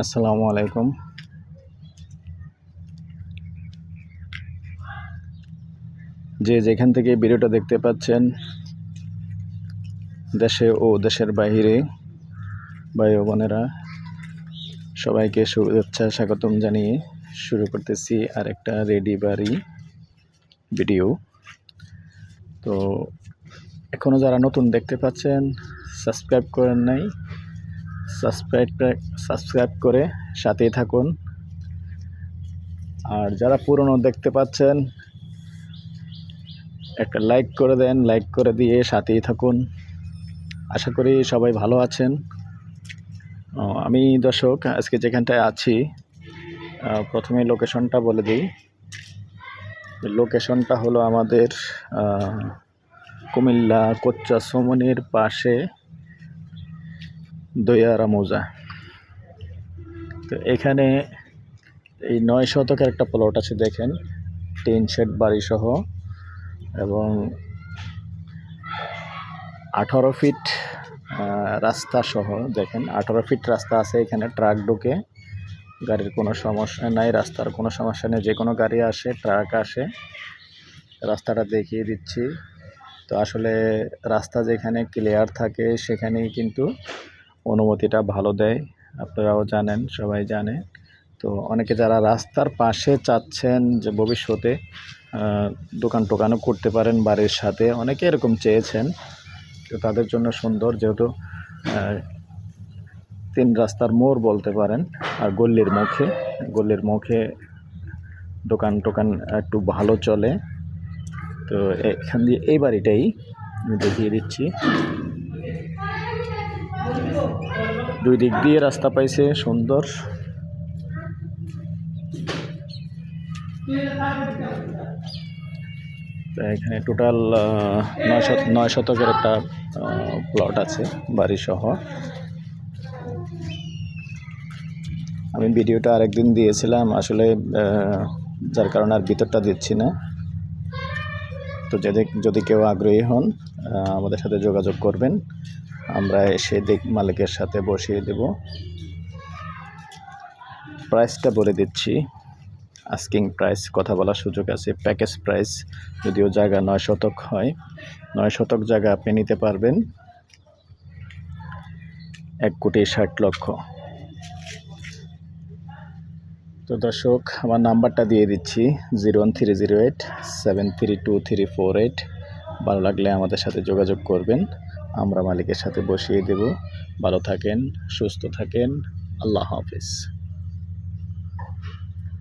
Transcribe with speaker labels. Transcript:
Speaker 1: আসসালামু আলাইকুম। যে যেখান থেকে ভিডিওটা দেখতে পাচ্ছেন, দেশে ও দেশের বাইরে ভাই বোনেরা, সবাইকে শুভেচ্ছা, স্বাগতম জানিয়ে শুরু করতেছি আর একটা রেডি বাড়ি ভিডিও। তো এখনও যারা নতুন দেখতে পাচ্ছেন, সাবস্ক্রাইব করেন নাই সাবস্ক্রাইব সাবস্ক্রাইব করে সাথেই থাকুন। আর যারা পুরনো দেখতে পাচ্ছেন, একটা লাইক করে দেন লাইক করে দিয়ে সাথেই থাকুন। আশা করি সবাই ভালো আছেন। আমি দর্শক, আজকে যেখানটায় আছি প্রথমে লোকেশনটা বলে দিই। লোকেশনটা হলো আমাদের কুমিল্লা, কোচ্চা, সমনির পাশে দইয়ারা মৌজা তো এখানে এই নয় শতকের একটা প্লট আছে, দেখেন। টিন শেড বাড়ি সহ এবং আঠারো ফিট রাস্তা সহ, দেখেন, আঠারো ফিট রাস্তা আছে, এখানে ট্রাক ঢুকে গাড়ির কোনো সমস্যা নাই, রাস্তার কোনো সমস্যা নেই, যে কোনো গাড়ি আসে, ট্রাক আসে, রাস্তাটা দেখিয়ে দিচ্ছি। তো আসলে রাস্তা যেখানে ক্লিয়ার থাকে, সেখানেই কিন্তু অনুমতিটা ভালো দেয়, আপনারাও জানেন, সবাই জানে। তো অনেকে যারা রাস্তার পাশে চাচ্ছেন যে ভবিষ্যতে দোকান টোকানও করতে পারেন বাড়ির সাথে, অনেকে এরকম চেয়েছেন। তো তাদের জন্য সুন্দর যেহেতু তিন রাস্তার মোড় বলতে পারেন, আর গল্লির মুখে। গল্লির মুখে দোকান টোকান একটু ভালো চলে। তো এখান দিয়ে এই বাড়িটাই আমি দেখিয়ে দিচ্ছি। দুই দিক দিয়ে রাস্তা পাইছে, সুন্দর। এখানে টোটাল নয় শত নয় শতকের একটা প্লট আছে বাড়ি সহ আমি ভিডিওটা আরেকদিন দিয়েছিলাম, আসলে যার কারণে আর ভিতরটা দিচ্ছি না। তো যদি কেউ আগ্রহী হন আমাদের সাথে যোগাযোগ করবেন। আমরা এসে দেখ মালিকের সাথে বসিয়ে দেব। প্রাইসটা বলে দিচ্ছি। আস্কিং প্রাইস কথা বলার সুযোগ আছে। প্যাকেজ প্রাইস যদিও জায়গা নয় শতক হয়। নয় শতক জায়গা আপনি নিতে পারবেন। এক কোটি ষাট লক্ষ। তো দর্শক, আমার নাম্বারটা দিয়ে দিচ্ছি। Zero one three zero eight, seven three two three four eight. ভালো লাগলে আমাদের সাথে যোগাযোগ করবেন। আমরা মালিকের সাথে বসিয়ে দেব। ভালো থাকেন সুস্থ থাকেন। আল্লাহ হাফিজ।